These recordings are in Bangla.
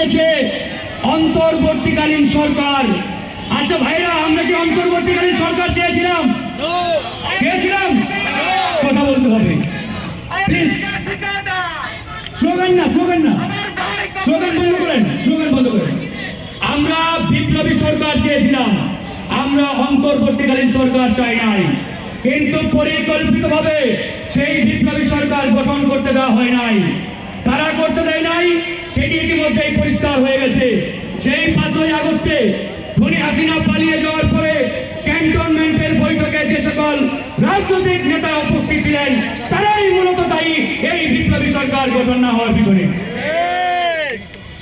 দিয়েছে অন্তর্বর্তীকালীন সরকার। আচ্ছা ভাইরা, আমরা কি অন্তর্বর্তীকালীন সরকার চেয়েছিলাম? চেয়েছিলাম? কথা বলতে হবে। প্লিজ স্লোগান না স্লোগান না। স্লোগান বন্ধ করেন, স্লোগান বন্ধ করেন। আমরা বিপ্লবী সরকার চেয়েছিলাম। আমরা অন্তর্বর্তীকালীন সরকার চাই নাই। কিন্তু পরিকল্পিতভাবে সেই বিপ্লবী সরকার গঠন করতে দেওয়া হয় নাই। তারা করতে দেয় নাই। সেটি ইতিমধ্যেই পরিষ্কার হয়ে গেছে। সেই পাঁচই আগস্টে ধনী হাসিনা পালিয়ে যাওয়ার পরে ক্যান্টনমেন্টের বৈঠকে যে সকল রাজনৈতিক নেতা উপস্থিত ছিলেন, তারাই মূলত দায়ী এই বিপ্লবী সরকার গঠন না হওয়ার পিছনে।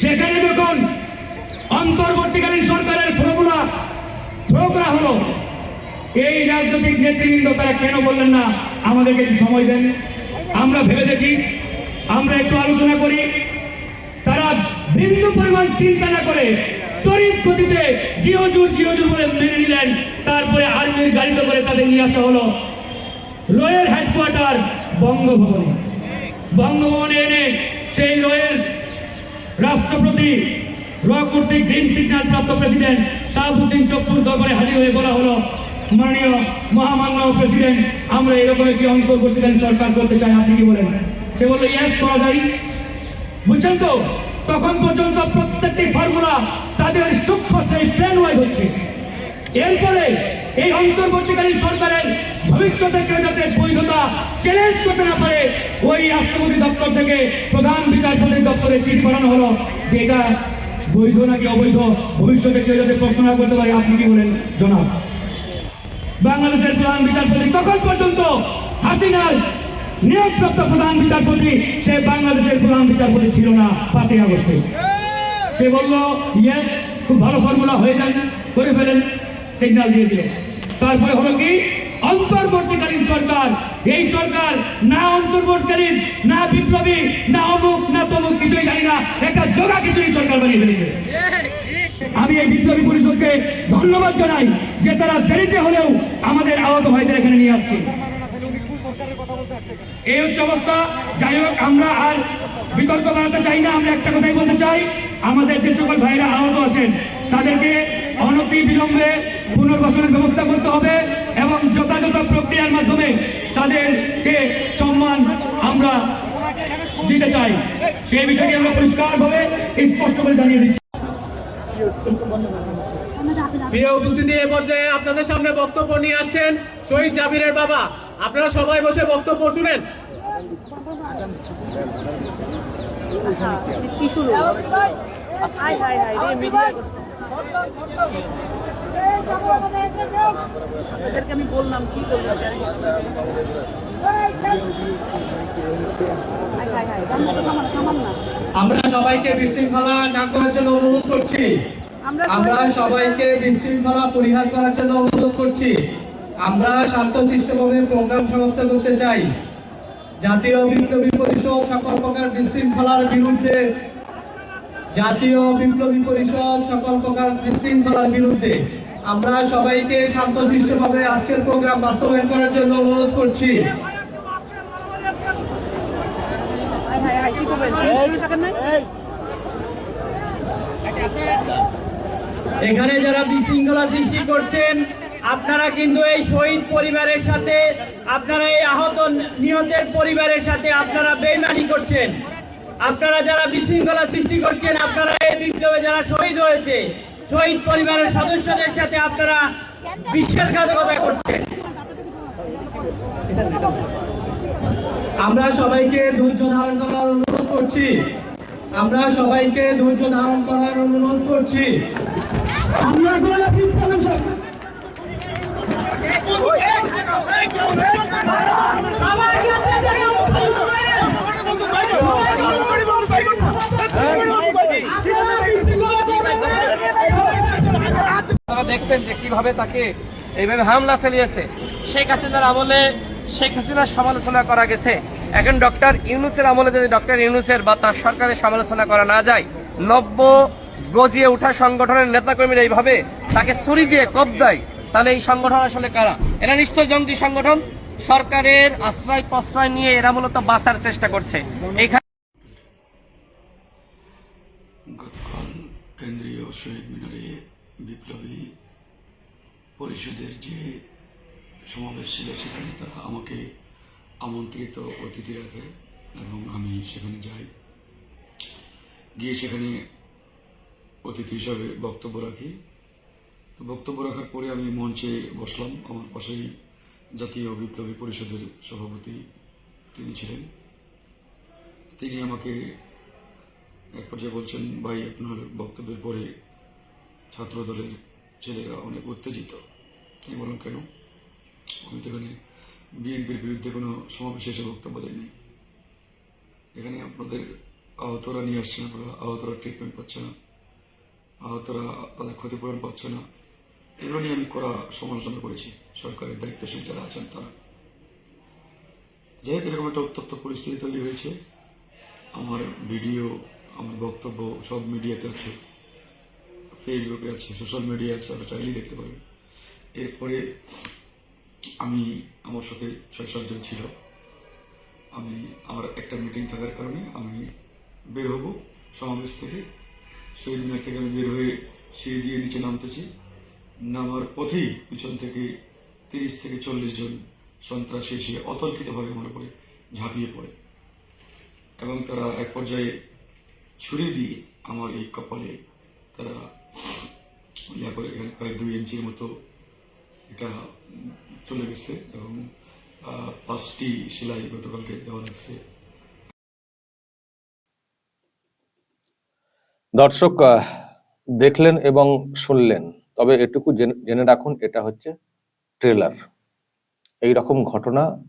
সেখানে যখন অন্তর্বর্তীকালীন সরকারের ফর্মুলা থ্রো করা হলো, এই রাজনৈতিক নেতৃবৃন্দ তারা কেন বললেন না, আমাদেরকে সময় দেন। আমরা ভেবে দেখি, আমরা একটু আলোচনা করি। তারা বিন্দু পরিমাণ চিন্তা না করে তড়িৎ গতিতে জিওজুর জিওজুর বলে মেনে নিলেন। তারপরে আর্মির গাড়িতে করে তাদের নিয়ে আসা হলো রয়ের হেডকোয়ার্টার বঙ্গভবনে। বঙ্গভবনে এনে সেই রয়ের রাষ্ট্রপতি র গ্রিন সিগন্যাল প্রাপ্ত প্রেসিডেন্ট শাহাবুদ্দিন চপ্পুর দরবারে হাজির হয়ে বলা হলো, মাননীয় মহামান্য প্রেসিডেন্ট, আমরা এরকম একটি অন্তর্বর্তীকালীন সরকার করতে চাই। আপনি কি বলেন? সে বলল ইয়াস করা যায়। বুঝছেন তো? তখন পর্যন্ত প্রত্যেকটি ফর্মুলা তাদের সূক্ষ্ম সেই প্ল্যান ওয়াইজ হচ্ছে। এরপরে এই অন্তর্বর্তীকালীন সরকারের ভবিষ্যতে কেউ যাতে বৈধতা চ্যালেঞ্জ করতে না পারে, ওই রাষ্ট্রপতি দপ্তর থেকে প্রধান বিচারপতি দপ্তরে চিঠি পাঠানো হলো যে এটা বৈধ নাকি অবৈধ? ভবিষ্যতে কেউ যাতে প্রশ্ন না করতে পারে, আপনি কি বলেন? জনাব। বাংলাদেশের প্রধান বিচারপতি তখন পর্যন্ত হাসিনার নিয়োগপ্রাপ্ত প্রধান বিচারপতি, সে বাংলাদেশের প্রধান বিচারপতি ছিল না পাঁচই আগস্টে। সে বলল ইয়েস খুব ভালো ফর্মুলা হয়ে যান করে ফেলেন। সিগন্যাল দিয়ে দিল তারপরে হলো কি? অন্তর্বর্তীকালীন সরকার, এই সরকার না অন্তর্বর্তীকালীন, না বিপ্লবী, না অমুক, না তমুক, কিছুই জানি না। একটা জোগা কিছুই সরকার বানিয়ে ফেলেছে। আমি এই বিপ্লবী পরিষদকে ধন্যবাদ জানাই যে তারা দেরিতে হলেও আমাদের আহত ভাইদের এখানে নিয়ে আসছে। এই হচ্ছে অবস্থা। যাই হোক, আমরা আর বিতর্ক বাড়াতে চাই না, আমরা একটা কথাই বলতে চাই। আমাদের যে সকল ভাইরা আহত আছেন, তাদেরকে অনতি বিলম্বে পুনর্বাসনের ব্যবস্থা করতে হবে এবং যথাযথ প্রক্রিয়ার মাধ্যমে তাদেরকে সম্মান আমরা দিতে চাই। সেই বিষয়টি আমরা পরিষ্কার পরিষ্কারভাবে স্পষ্ট করে জানিয়ে দিচ্ছি। প্রিয় উপস্থিতি, এ পর্যায়ে আপনাদের সামনে বক্তব্য নিয়ে আসছেন শহীদ জাবিরের বাবা। আপনারা সবাই বসে বক্তব্য শুনেন। আমি বললাম কি আমরা সবাইকে বিশৃঙ্খলা না করার জন্য অনুরোধ করছি। আমরা আমরা সবাইকে বিশৃঙ্খলা পরিহার করার জন্য অনুরোধ করছি। আমরা শান্তশিষ্টভাবে প্রোগ্রাম সমাপ্ত করতে চাই। জাতীয় বিপ্লবী পরিষদ সকল প্রকার বিশৃঙ্খলার বিরুদ্ধে জাতীয় বিপ্লবী পরিষদ সকল প্রকার বিশৃঙ্খলার বিরুদ্ধে আমরা সবাইকে শান্তশিষ্টভাবে আজকের প্রোগ্রাম বাস্তবায়ন করার জন্য অনুরোধ করছি। এখানে যারা বিশৃঙ্খলা সৃষ্টি করছেন আপনারা কিন্তু এই শহীদ পরিবারের সাথে আপনারা এই আহত নিহতের পরিবারের সাথে আপনারা বেইমানি করছেন। আপনারা যারা বিশৃঙ্খলা সৃষ্টি করছেন আপনারা এই বিপ্লবে যারা শহীদ হয়েছে শহীদ পরিবারের সদস্যদের সাথে আপনারা বিশ্বাসঘাতকতা করছেন। আমরা সবাইকে ধৈর্য ধারণ করার অনুরোধ করছি। আমরা সবাইকে ধৈর্য ধারণ করার অনুরোধ করছি। আমরা দেখছেন যে কীভাবে তাকে এইভাবে হামলা চালিয়েছে। শেখ হাসিনার আমলে শেখ হাসিনার সমালোচনা করা গেছে। এখন ডক্টর ইউনুসের আমলে যদি ডক্টর ইউনুসের বা তার সরকারের সমালোচনা করা না যায়, নব্য গজিয়ে ওঠা সংগঠনের নেতাকর্মীরা এইভাবে তাকে ছুরি দিয়ে কব দেয়। তাহলে এই সংগঠন আসলে কারা? এরা নিশ্চয় জঙ্গি সংগঠন। সরকারের আশ্রয় প্রশ্রয় নিয়ে এরা মূলত বাঁচার চেষ্টা করছে। এখানে কেন্দ্রীয় শহীদ মিনারে বিপ্লবী পরিষদের যে সমাবেশ ছিল, সেখানে তারা আমাকে আমন্ত্রিত অতিথি রাখে এবং আমি সেখানে যাই। গিয়ে সেখানে অতিথি হিসাবে বক্তব্য রাখি। তো বক্তব্য রাখার পরে আমি মঞ্চে বসলাম। আমার পাশেই জাতীয় বিপ্লবী পরিষদের সভাপতি তিনি ছিলেন। তিনি আমাকে এক পর্যায়ে বলছেন, ভাই, আপনার বক্তব্যের পরে ছাত্র দলের ছেলেরা অনেক উত্তেজিত। আমি বললাম, কেন? আমি তো এখানে বিএনপির বিরুদ্ধে কোনো সমাবেশে এসে বক্তব্য দেয়নি এখানে আপনাদের আহতরা নিয়ে আসছেন আপনারা, আহতরা ট্রিটমেন্ট পাচ্ছে না, আহতরা তাদের ক্ষতিপূরণ পাচ্ছে না। এগুলো নিয়ে আমি করা সমালোচনা করেছি। সরকারের দায়িত্বশীল যারা আছেন তারা। যেহেতু এরকম একটা উত্তপ্ত পরিস্থিতি তৈরি হয়েছে, আমার ভিডিও, আমার বক্তব্য সব মিডিয়াতে আছে। ফেসবুকে আছে সোশ্যাল মিডিয়া আছে, আপনারা চাইলেই দেখতে পাবেন এরপরে আমি আমার সাথে ছয় সাতজন ছিল। আমি আমার একটা মিটিং থাকার কারণে আমি বের হব সমাবেশ থেকে। সেই মিনার থেকে আমি বের হয়ে সিঁড়ি দিয়ে নিচে নামতেছি। নামার পথেই পিছন থেকে তিরিশ থেকে চল্লিশ জন সন্ত্রাসী এসে অতর্কিতভাবে আমার উপরে ঝাঁপিয়ে পড়ে। এবং তারা এক পর্যায়ে ছুরি দিয়ে আমার এই কপালে তারা ইয়া করে এখানে প্রায় দুই ইঞ্চির মতো এটা চলে গেছে এবং পাঁচটি সেলাই গতকালকে দেওয়া লাগছে। দর্শক দেখলেন এবং শুনলেন। তবে এটুকু জেনে- রাখুন, এটা হচ্ছে ট্রেলার এই রকম ঘটনা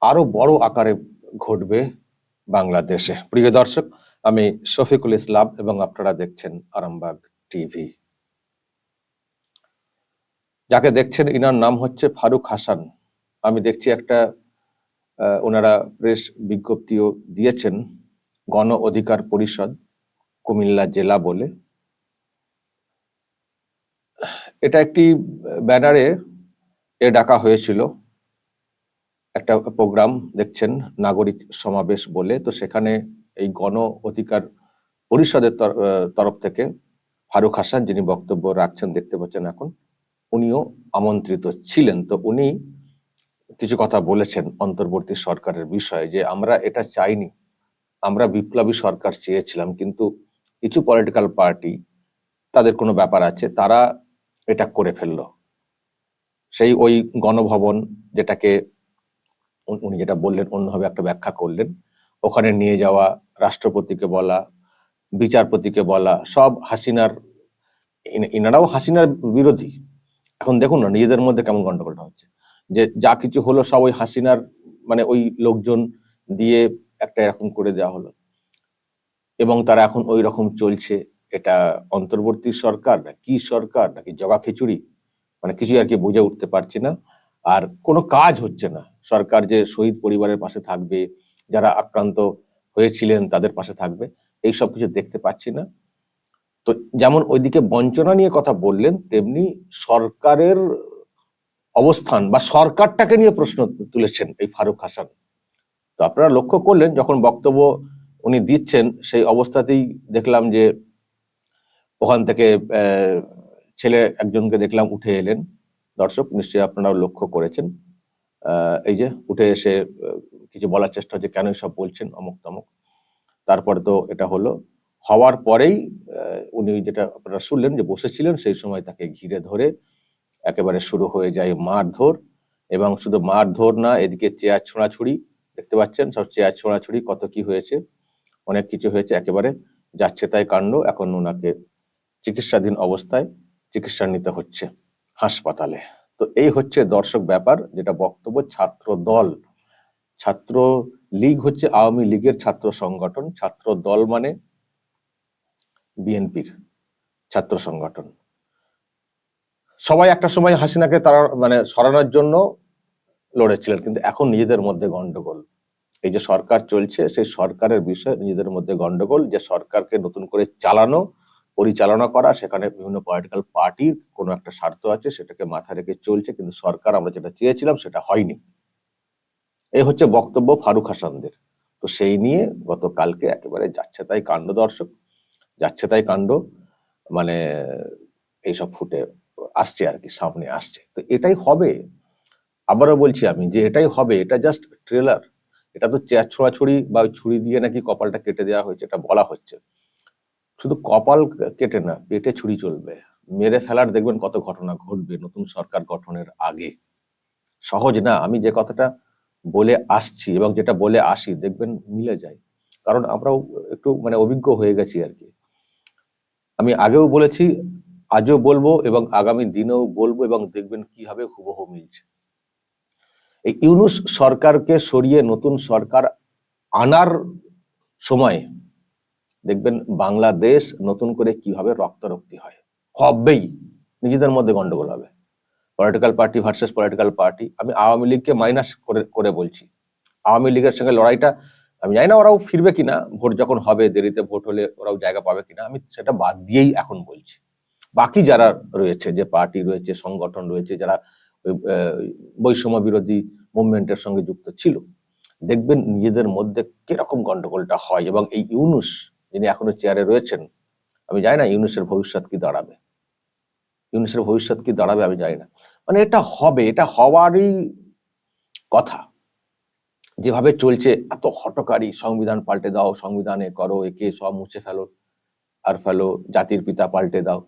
আরও বড় আকারে ঘটবে বাংলাদেশে। প্রিয় দর্শক, আমি শফিকুল ইসলাম এবং আপনারা দেখছেন আরামবাগ টিভি। যাকে দেখছেন, ইনার নাম হচ্ছে ফারুক হাসান। আমি দেখছি একটা ওনারা প্রেস বিজ্ঞপ্তিও দিয়েছেন, গণ অধিকার পরিষদ, কুমিল্লা জেলা বলে। এটা একটি ব্যানারে এ ডাকা হয়েছিল। একটা প্রোগ্রাম দেখছেন নাগরিক সমাবেশ বলে। তো সেখানে এই গণ অধিকার পরিষদের তর- তরফ থেকে ফারুক হাসান যিনি বক্তব্য রাখছেন দেখতে পাচ্ছেন এখন, উনিও আমন্ত্রিত ছিলেন। তো উনি কিছু কথা বলেছেন অন্তর্বর্তী সরকারের বিষয়ে যে আমরা এটা চাইনি। আমরা বিপ্লবী সরকার চেয়েছিলাম, কিন্তু কিছু পলিটিক্যাল পার্টি তাদের কোনো ব্যাপার আছে, তারা এটা করে ফেলল। সেই ওই গণভবন যেটাকে উনি যেটা বললেন, অন্যভাবে একটা ব্যাখ্যা করলেন, ওখানে নিয়ে যাওয়া, রাষ্ট্রপতিকে বলা, বিচারপতিকে বলা, সব হাসিনার, ইন- ইনারাও হাসিনার বিরোধী। এখন দেখুন না, নিজেদের মধ্যে কেমন গন্ডগোলটা হচ্ছে। যে যা কিছু হলো সব ওই হাসিনার মানে ওই লোকজন দিয়ে একটা এরকম করে দেওয়া হলো। এবং তারা এখন ওই রকম চলছে। এটা অন্তর্বর্তী সরকার না কি সরকার নাকি জগা খিচুড়ি? মানে কিছু আর কি বুঝে উঠতে পারছি না। আর কোনো কাজ হচ্ছে না। সরকার যে শহীদ পরিবারের পাশে থাকবে, যারা আক্রান্ত হয়েছিলেন তাদের পাশে থাকবে, এই সব কিছু দেখতে পাচ্ছি না। তো যেমন ওইদিকে বঞ্চনা নিয়ে কথা বললেন, তেমনি সরকারের অবস্থান বা সরকারটাকে নিয়ে প্রশ্ন তুলেছেন এই ফারুক হাসান। তো আপনারা লক্ষ্য করলেন, যখন বক্তব্য উনি দিচ্ছেন, সেই অবস্থাতেই দেখলাম যে ওখান থেকে ছেলে একজনকে দেখলাম উঠে এলেন। দর্শক, নিশ্চয়ই আপনারাও লক্ষ্য করেছেন। এই যে উঠে এসে কিছু বলার চেষ্টা হচ্ছে কেন সব বলছেন, অমুক তমুক। তারপরে তো এটা হলো। হওয়ার পরেই উনি যেটা আপনারা শুনলেন যে বসেছিলেন, সেই সময় তাকে ঘিরে ধরে একেবারে শুরু হয়ে যায় মারধর। এবং শুধু মারধর না, এদিকে চেয়ার ছোঁড়াছুড়ি, দেখতে পাচ্ছেন? সব চেয়ার ছোঁড়াছুড়ি, কত কি হয়েছে? অনেক কিছু হয়েছে, একেবারে যাচ্ছে তাই কাণ্ড, এখন ওনাকে চিকিৎসাধীন অবস্থায় চিকিৎসা নিতে হচ্ছে হাসপাতালে। তো এই হচ্ছে দর্শক ব্যাপার, যেটা বক্তব্য ছাত্র দল ছাত্র লীগ হচ্ছে আওয়ামী লীগের ছাত্র সংগঠন। ছাত্র দল মানে বিএনপির ছাত্র সংগঠন। সবাই একটা সময় হাসিনাকে তারা মানে সরানোর জন্য লড়েছিলেন, কিন্তু এখন নিজেদের মধ্যে গন্ডগোল। এই যে সরকার চলছে, সেই সরকারের বিষয়ে নিজেদের মধ্যে গন্ডগোল, যে সরকারকে নতুন করে চালানো পরিচালনা করা, সেখানে বিভিন্ন পলিটিক্যাল পার্টির কোনো একটা স্বার্থ আছে, সেটাকে মাথায় রেখে চলছে, কিন্তু সরকার আমরা যেটা চেয়েছিলাম সেটা হয়নি। এই হচ্ছে বক্তব্য ফারুক হাসানদের। তো সেই নিয়ে গতকালকে একেবারে যাচ্ছে তাই কাণ্ড দর্শক, যাচ্ছে তাই কাণ্ড মানে এইসব ফুটে আসছে আর কি, সামনে আসছে। তো এটাই হবে। আবারও বলছি আমি যে এটাই হবে, এটা জাস্ট ট্রেলার এটা তো চেয়ার ছোড়াছুড়ি বা ছুরি দিয়ে নাকি কপালটা কেটে দেওয়া হয়েছে, এটা বলা হচ্ছে। শুধু কপাল কেটে না, পেটে ছুরি চলবে। মেরে ফেলার দেখবেন কত ঘটনা ঘটবে নতুন সরকার গঠনের আগে। সহজ না, আমি যে কথাটা বলে আসছি এবং যেটা বলে আসি দেখবেন মিলে যায়। কারণ আমরাও একটু মানে অভিজ্ঞ হয়ে গেছি আর কি। আমি আগেও বলেছি, আজও বলব এবং আগামী দিনেও বলব এবং দেখবেন কীভাবে হুবহু মিলছে। এই ইউনুস সরকারকে সরিয়ে নতুন সরকার আনার সময় দেখবেন বাংলাদেশ নতুন করে কীভাবে রক্তারক্তি হয়। হবেই। নিজেদের মধ্যে গন্ডগোল হবে। Political party versus political party আমি আওয়ামী লীগকে মাইনাস করে করে বলছি। আওয়ামী লীগের সঙ্গে লড়াইটা, আমি জানি না ওরাও ফিরবে কিনা। ভোট যখন হবে, দেরিতে ভোট হলে ওরাও জায়গা পাবে কিনা। আমি সেটা বাদ দিয়েই এখন বলছি। বাকি যারা রয়েছে, যে পার্টি রয়েছে, সংগঠন রয়েছে, যারা বৈষম্য বিরোধী মুভমেন্টের সঙ্গে যুক্ত ছিল, দেখবেন নিজেদের মধ্যে কীরকম গন্ডগোলটা হয় এবং এই ইউনুস যিনি এখনও চেয়ারে রয়েছেন, আমি জানি না ইউনুসের ভবিষ্যৎ কি দাঁড়াবে। ইউনুসের ভবিষ্যৎ কি দাঁড়াবে আমি জানি না। মানে এটা হবে, এটা হওয়ারই কথা। যেভাবে চলছে, এত হটকারী সংবিধান পাল্টে দাও, সংবিধানে করো, একে সব মুছে ফেলো, আর ফেলো, জাতির পিতা পাল্টে দাও।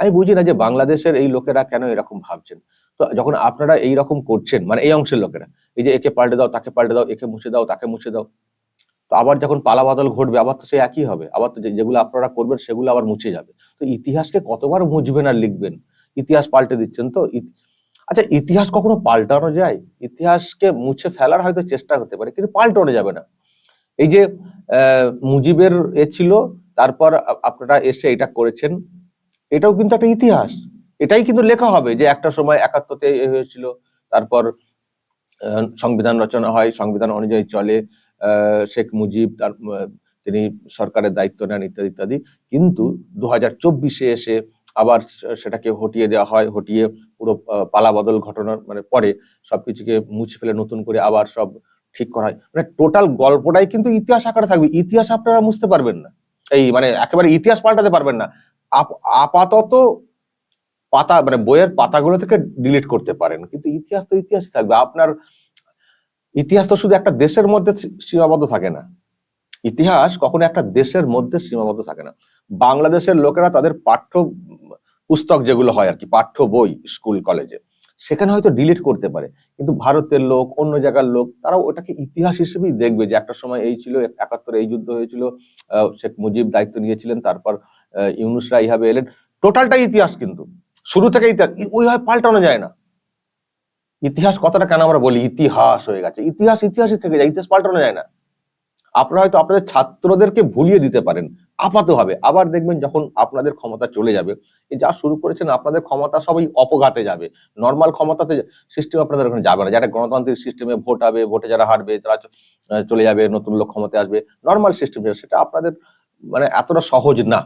আমি বুঝি না যে বাংলাদেশের এই লোকেরা কেন এরকম ভাবছেন। তো যখন আপনারা এই রকম করছেন মানে এই অংশের লোকেরা, এই যে একে পাল্টে দাও, তাকে পাল্টে দাও, একে মুছে দাও, তাকে মুছে দাও আবার যখন পালা পালাবাদল ঘটবে, আবার তো সে একই হবে। আবার তো যেগুলো আপনারা করবেন, সেগুলো আবার মুছে যাবে। তো ইতিহাসকে কতবার মুছবেন আর লিখবেন? ইতিহাস পাল্টে দিচ্ছেন তো? আচ্ছা ইতিহাস কখনো পাল্টানো যায়? ইতিহাসকে মুছে ফেলার হয়তো চেষ্টা হতে পারে, কিন্তু পাল্টানো যাবে না। এই যে মুজিবের এ ছিল, তারপর আপনারা এসে এটা করেছেন, এটাও কিন্তু একটা ইতিহাস। এটাই কিন্তু লেখা হবে যে, একটা সময় একাত্তরতে এ হয়েছিল, তারপর সংবিধান রচনা হয়, সংবিধান অনুযায়ী চলে শেখ মুজিব তার তিনি সরকারের দায়িত্ব নেন ইত্যাদি ইত্যাদি। কিন্তু দু হাজার চব্বিশে এসে আবার সেটাকে হটিয়ে দেওয়া হয়, হটিয়ে পুরো পালাবদল ঘটনার মানে পরে সবকিছুকে মুছে ফেলে, নতুন করে আবার সব ঠিক করা হয়। মানে টোটাল গল্পটাই কিন্তু ইতিহাস আকারে থাকবে। ইতিহাস আপনারা বুঝতে পারবেন না। এই মানে একেবারে ইতিহাস পাল্টাতে পারবেন না। আপ- আপাতত পাতা মানে বইয়ের পাতাগুলো থেকে ডিলিট করতে পারেন। কিন্তু ইতিহাস তো ইতিহাসই থাকবে। আপনার ইতিহাস তো শুধু একটা দেশের মধ্যে সীমাবদ্ধ থাকে না। ইতিহাস কখনো একটা দেশের মধ্যে সীমাবদ্ধ থাকে না। বাংলাদেশের লোকেরা তাদের পাঠ্য পুস্তক যেগুলো হয় আর কি, পাঠ্য বই, স্কুল, কলেজে, সেখানে হয়তো ডিলিট করতে পারে। কিন্তু ভারতের লোক, অন্য জায়গার লোক, তারাও ওটাকে ইতিহাস হিসেবেই দেখবে যে একটা সময় এই ছিল, একাত্তরে এই যুদ্ধ হয়েছিল শেখ মুজিব দায়িত্ব নিয়েছিলেন, তারপর ইউনুসরা এইভাবে এলেন। টোটালটাই ইতিহাস কিন্তু। শুরু থেকে ইতিহাস ওইভাবে পাল্টানো যায় না। ইতিহাস কথাটা কেন আমরা বলি? ইতিহাস হয়ে গেছে। ইতিহাস ইতিহাসই থেকে যায়, ইতিহাস পাল্টানো যায় না। আপনারা হয়তো আপনাদের ছাত্রদেরকে ভুলিয়ে দিতে পারেন আপাত হবে আবার দেখবেন যখন আপনাদের ক্ষমতা চলে যাবে যা শুরু করেছেন, আপনাদের ক্ষমতা সবই অপঘাতে যাবে। নর্মাল ক্ষমতাতে সিস্টেম আপনাদের ওখানে যাবে না। যেটা গণতান্ত্রিক সিস্টেমে ভোট হবে, ভোটে যারা হারবে, তারা চলে যাবে, নতুন লোক ক্ষমতায় আসবে। নর্মাল সিস্টেম সেটা আপনাদের মানে এতটা সহজ না।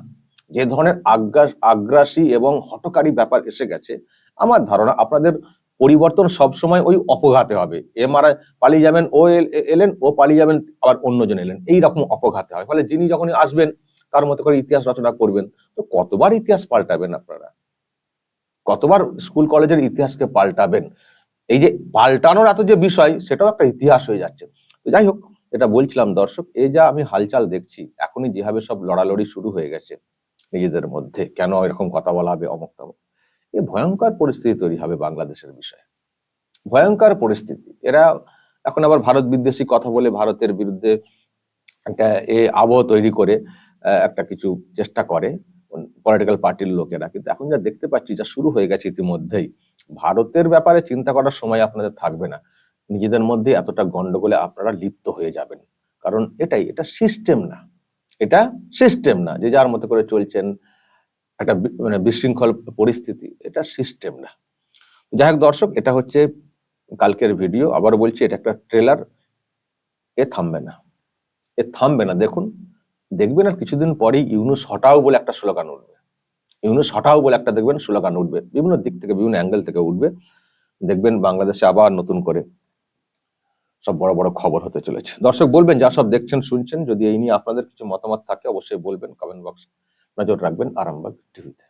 যে ধরনের আগ্রাস, আগ্রাসী এবং হটকারী ব্যাপার এসে গেছে। আমার ধারণা আপনাদের পরিবর্তন সবসময় ওই অপঘাতে হবে। এ মারা পালিয়ে যাবেন, ও এলেন, ও পালিয়ে যাবেন, আবার অন্যজন এলেন। এই রকম অপঘাতে হয়। ফলে যিনি যখনই আসবেন, তার মতো করে ইতিহাস রচনা করবেন। তো কতবার ইতিহাস পাল্টাবেন আপনারা? কতবার স্কুল, কলেজের ইতিহাসকে পাল্টাবেন? এই যে পাল্টানোর এত যে বিষয়, সেটাও একটা ইতিহাস হয়ে যাচ্ছে। তো যাই হোক এটা বলছিলাম দর্শক এই যা আমি হালচাল দেখছি, এখনই যেভাবে সব লড়ালড়ি শুরু হয়ে গেছে নিজেদের মধ্যে, কেন এরকম কথা বলা হবে অমুক তমুক এই ভয়ঙ্কর পরিস্থিতি তৈরি হবে বাংলাদেশের বিষয়ে। ভয়ঙ্কর পরিস্থিতি। এরা এখন আবার ভারত বিদ্বেষী কথা বলে ভারতের বিরুদ্ধে একটা এ আবহ তৈরি করে একটা কিছু চেষ্টা করে পলিটিক্যাল পার্টির লোকেরা। কিন্তু এখন যা দেখতে পাচ্ছি, যা শুরু হয়ে গেছে ইতিমধ্যেই, ভারতের ব্যাপারে চিন্তা করার সময় আপনাদের থাকবে না। নিজেদের মধ্যে এতটা গন্ডগোলে আপনারা লিপ্ত হয়ে যাবেন। কারণ এটাই, এটা সিস্টেম না। এটা সিস্টেম না যে যার মতো করে চলছেন একটা মানে বিশৃঙ্খল পরিস্থিতি, এটা সিস্টেম না। যাই হোক দর্শক, এটা হচ্ছে কালকের ভিডিও। আবার বলছি, এটা একটা ট্রেলার। এ থামবে না। এ থামবে না। দেখুন, দেখবেন আর কিছুদিন পরেই ইউনুস হটাও বলে একটা স্লোগান উঠবে। ইউনুস হটাও বলে একটা দেখবেন স্লোগান উঠবে। বিভিন্ন দিক থেকে, বিভিন্ন অ্যাঙ্গেল থেকে উঠবে। দেখবেন বাংলাদেশে আবার নতুন করে সব বড় বড় খবর হতে চলেছে। দর্শক, বলবেন, যা সব দেখছেন, শুনছেন। যদি এই নিয়ে আপনাদের কিছু মতামত থাকে, অবশ্যই বলবেন কমেন্ট বক্স। নজর রাখবেন আরামবাগ টিভিতে।